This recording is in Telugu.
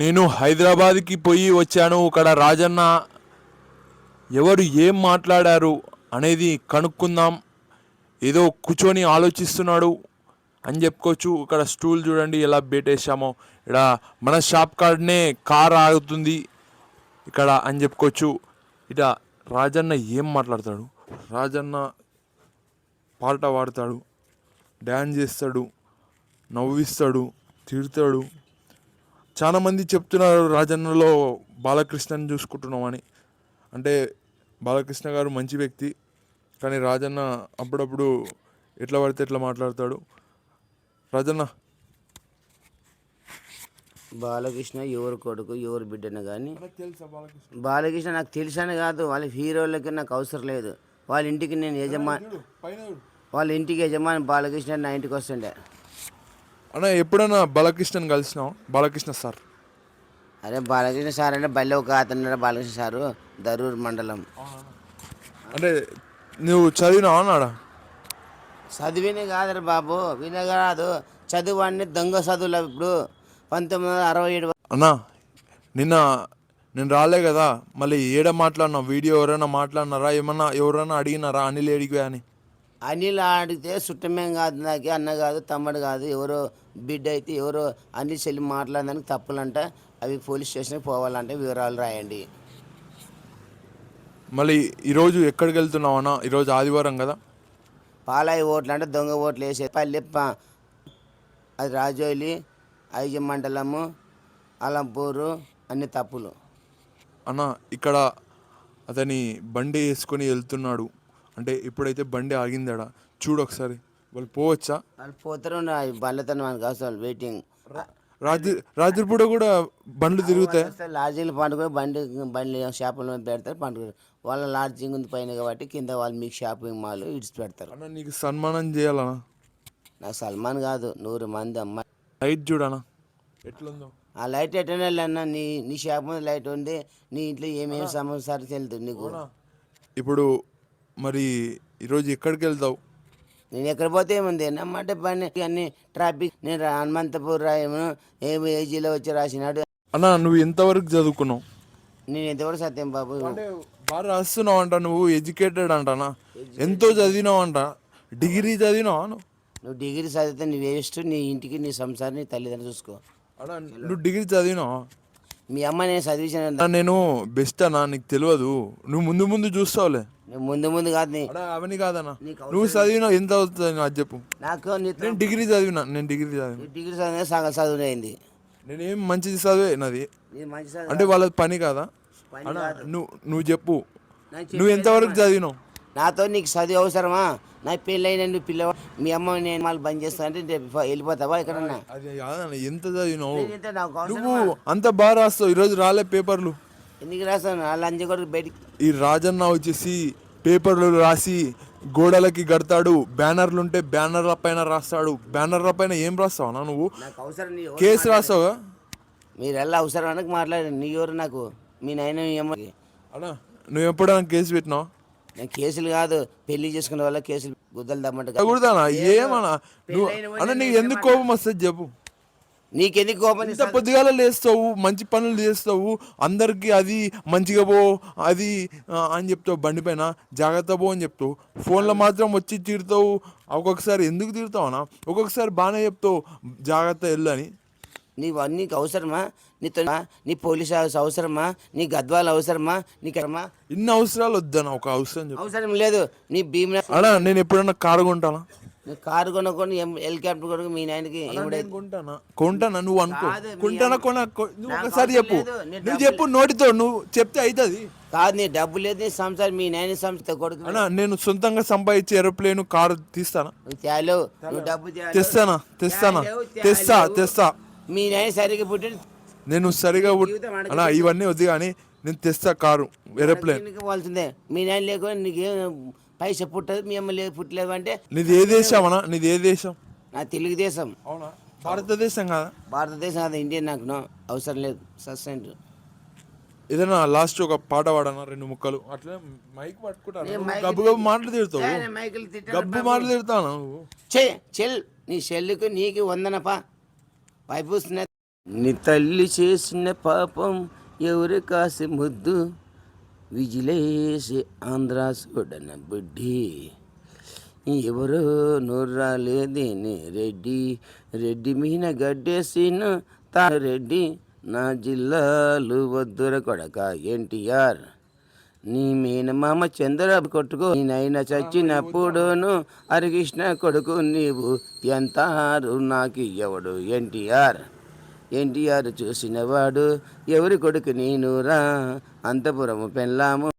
నేను హైదరాబాద్కి పోయి వచ్చాను. ఇక్కడ రాజన్న ఎవరు ఏం మాట్లాడారు అనేది కనుక్కుందాం. ఏదో కూర్చొని ఆలోచిస్తున్నాడు అని చెప్పుకోవచ్చు. ఇక్కడ స్టూల్ చూడండి ఎలా బేటేసామో ఇక్కడ మన షాప్ కార్డ్నే కార్ ఆగుతుంది ఇక్కడ అని చెప్పుకోవచ్చు. ఇట రాజన్న ఏం మాట్లాడతాడు? రాజన్న పాట పాడతాడు డ్యాన్స్ చేస్తాడు నవ్విస్తాడు తిడతాడు. చాలా మంది చెప్తున్నారు రాజన్నలో బాలకృష్ణని చూసుకుంటున్నామని. అంటే బాలకృష్ణ గారు మంచి వ్యక్తి కానీ రాజన్న అప్పుడప్పుడు ఎట్లా పడితే ఎట్లా మాట్లాడతాడు. రాజన్న. బాలకృష్ణ ఎవరు కొడుకు ఎవరు బిడ్డను కానీ తెలుసా బాలకృష్ణ? నాకు తెలుసని కాదు వాళ్ళ హీరోలకి నాకు అవసరం లేదు. వాళ్ళ ఇంటికి నేను యజమాని వాళ్ళ ఇంటికి యజమాని బాలకృష్ణ నా ఇంటికి వస్తుండే. అన్న ఎప్పుడైనా బాలకృష్ణని కలిసినావు? బాలకృష్ణ సార్. అరే బాలకృష్ణ సార్ అంటే బల్లి ఒక అతను బాలకృష్ణ సారు దరూర్ మండలం. అంటే నువ్వు చదివినావా అన్నాడా? చదివిని కాదురా బాబు వినే కాదు చదువు అన్ని దొంగ చదువులు ఇప్పుడు. పంతొమ్మిది వందల అరవై ఏడు అన్నా నిన్న నేను రాలే కదా మళ్ళీ ఏడ మాట్లాడినా వీడియో ఎవరైనా మాట్లాడినారా? ఏమన్నా ఎవరైనా అడిగినారా? అనిల్ ఏడికి అని? అనిల్ అడిగితే చుట్టమేం కాదు నాకే అన్న కాదు తమ్ముడు కాదు ఎవరో బిడ్డ అయితే ఎవరో అనిల్ చెల్లి మాట్లాడడానికి తప్పులంట. అవి పోలీస్ స్టేషన్కి పోవాలంటే వివరాలు రాయండి. మళ్ళీ ఈరోజు ఎక్కడికి వెళ్తున్నావు అన్న? ఈరోజు ఆదివారం కదా? పాలాయి ఓట్లు అంటే దొంగ ఓట్లు వేసే పల్లె అది రాజోలి ఐజ మండలము అలంపూరు అన్ని తప్పులు. అన్న ఇక్కడ అతని బండి వేసుకొని వెళ్తున్నాడు. అంటే ఇప్పుడైతే బండి ఆగిందాడ? చూడు ఒకసారి. వాళ్ళు పోవచ్చా? వాళ్ళు పోతారు బండ్లతో మనకు అవసరం వెయిటింగ్ రాత్రి రాత్రిపూట కూడా బండ్లు తిరుగుతాయి? లాడ్జీలు పండుగ బండి బండి షాపుల పెడతారు పండుగ. వాళ్ళ లాడ్జింగ్ ఉంది పైన కాబట్టి కింద వాళ్ళు మీకు షాపింగ్ మాల్ ఇడిచి పెడతారు. అన్న నీకు సన్మానం చేయాలన్నా నాకు సల్మాన్ కాదు నూరు మంది అమ్మాయి లైట్ చూడనా ఎట్లుందో? ఆ లైట్ ఎట్టనే వెళ్ళన్నా నీ నీ షాప్ మీద లైట్ ఉంది నీ ఇంట్లో ఏమేమి సమస్య తెలుదు నీకు. ఇప్పుడు మరి ఈరోజు ఎక్కడికి వెళ్తావు నేను ఎక్కడ పోతే ఏముంది? నమ్మంటే పని అన్ని ట్రాఫిక్ నేను హనుమంతపూర్ రాయము ఏమి ఏజీలో వచ్చి రాసినాడు. అన్న నువ్వు ఎంతవరకు చదువుకున్నావు? నేను ఎంతవరకు సత్యం బాబు? బాగా రాస్తున్నావు అంట నువ్వు ఎడ్యుకేటెడ్ అంటనా? ఎంతో చదివినావు అంట డిగ్రీ చదివినావా నువ్వు? నువ్వు డిగ్రీ చదివితే నీ వేస్ట్ నీ ఇంటికి నీ సంసారం నీ తల్లిదండ్రులు చూసుకో. అన్న నువ్వు డిగ్రీ చదివినావా? మీ అమ్మ నేను చదివించాను నేను బెస్ట్ అన్నా నీకు తెలియదు. నువ్వు ముందు ముందు చూస్తావులే. ముందు ముందు కాదు నీ అవన్నీ కాదన్నా. నువ్వు చదివినావు ఎంత అవుతుంది నాకు చెప్పు. నాకు నేను డిగ్రీ చదివినా నేను డిగ్రీ చదివిన. డిగ్రీ చదివిన సగం చదువునైంది. నేనేం మంచిది చదివే నాది. మంచి అంటే వాళ్ళది పని కాదా. నువ్వు నువ్వు చెప్పు. నువ్వు ఎంతవరకు చదివినావు? నాతో నీకు చదువు అవసరమా? నా పెళ్ళైన నువ్వు పిల్లవా మీ అమ్మ నేను మళ్ళీ బంద్ చేస్తా అంటే రేపు వెళ్ళిపోతావా అది కాదన్న ఎంత చదివినావు? నువ్వు అంత బాగా రాస్తావు ఈరోజు రాలే పేపర్లు. ఎందుకు రాస్తాను? ఆ లంచ్ కూడా బయటికి ఈ రాజన్న వచ్చేసి పేపర్లు రాసి గోడలకి కడతాడు బ్యానర్లు ఉంటే బ్యానర్ల పైన రాస్తాడు. బ్యానర్ల పైన ఏం రాస్తావు అన్న నువ్వు? నాకు అవసరం నీ ఎవరు కేసు రాస్తావుగా మీరు ఎలా అవసరం అనకు మాట్లాడండి నీ ఎవరు నాకు? మీ నాయన అన్నా నువ్వు ఎప్పుడైనా కేసు పెట్టినావు? నేను కేసులు కాదు పెళ్ళి చేసుకునే వాళ్ళ కేసులు గుద్దలు దమ్మంట కుడతానా ఏమన్నా నువ్వు అన్న నీకు ఎందుకు కోపం వస్తుంది చెప్పు. నీకెందుకు కోపం ఇంత పొద్దుగాల లేస్తావు మంచి పనులు చేస్తావు అందరికి అది మంచిగా పో అది అని చెప్తావు బండి పైన జాగ్రత్త పో అని చెప్తావు. ఫోన్లో మాత్రం వచ్చి తిడతావు ఒక్కొక్కసారి ఎందుకు తిడతావు అన్న? ఒక్కొక్కసారి బాగానే చెప్తావు జాగ్రత్త వెళ్ళు అని. నీవు నీకు అవసరమా? నీతో నీ పోలీస్ అవసరమా? నీ గద్వాలు అవసరమా? నీకు అవసరమా? ఇన్ని అవసరాలు వద్దన్న ఒక అవసరం అవసరం లేదు. నీ భీమ్ అన్నా నేను ఎప్పుడన్నా కారు కొంటానా? నీ కారు కొనుక్కొని హెలికాప్టర్ కొనుక్కొని మీ నాయనకి కొంటానా? కొంటానా? నువ్వు అనుకో. కొంటానా కొన? నువ్వు ఒకసారి చెప్పు. నువ్వు చెప్పు నోటితో నువ్వు చెప్తే అవుతుంది కాదు నీ డబ్బు లేదు నీ సంసారం మీ నాయన సంస్థ కొడుకు. అన్నా నేను సొంతంగా సంపాదించే ఏరోప్లేన్ కారు తీస్తానా? నువ్వు తేలేవు నువ్వు డబ్బు. తెస్తానా? తెస్తానా? తెస్తా. తెస్తా. మీ నాయన సరిగ్గా పుట్టి నేను సరిగా. అన్నా ఇవన్నీ వద్దు కానీ నేను తెస్తా కారు ఏరోప్లేన్. పోవాల్సిందే మీ నాయన లేకుండా నీకేం పైసా పుట్టదు మీ అమ్మ లేదు పుట్టలేదు అంటే నీది ఏ దేశం అన్నా? నీది ఏ దేశం? నా తెలుగుదేశం అవునా? భారతదేశం కదా? భారతదేశం అది ఇండియన్ నాకు నో అవసరం లేదు సస్పెండ్. ఏదైనా లాస్ట్ ఒక పాట పాడనా రెండు ముక్కలు? అట్లా మైక్ పట్టుకుంటాను? గబ్బు గబ్బు మాటలు తిడతావు. గబ్బు మాటలు తిడతాను చే చెల్ నీ చెల్లికి నీకు వందనపా. వైపు నీ తల్లి చేసిన పాపం ఎవరు కాసి ముద్దు? విజిలేసి ఆంధ్ర చూడన బుడ్డి. ఎవరో నూర్రాలేదేని రెడ్డి. రెడ్డి మీన గడ్డేసిన తా రెడ్డి. నా జిల్లాలు వద్దుర కొడక ఎన్టీఆర్. నీ మీనమామ చంద్రబాబు కొట్టుకో నేనైనా చచ్చినప్పుడును హరికృష్ణ కొడుకు నీవు. ఎంత నాకు ఎవడు ఎన్టీఆర్. ఎన్టీఆర్ చూసినవాడు ఎవరి కొడుకు నేనురా అంతపురము పెళ్ళాము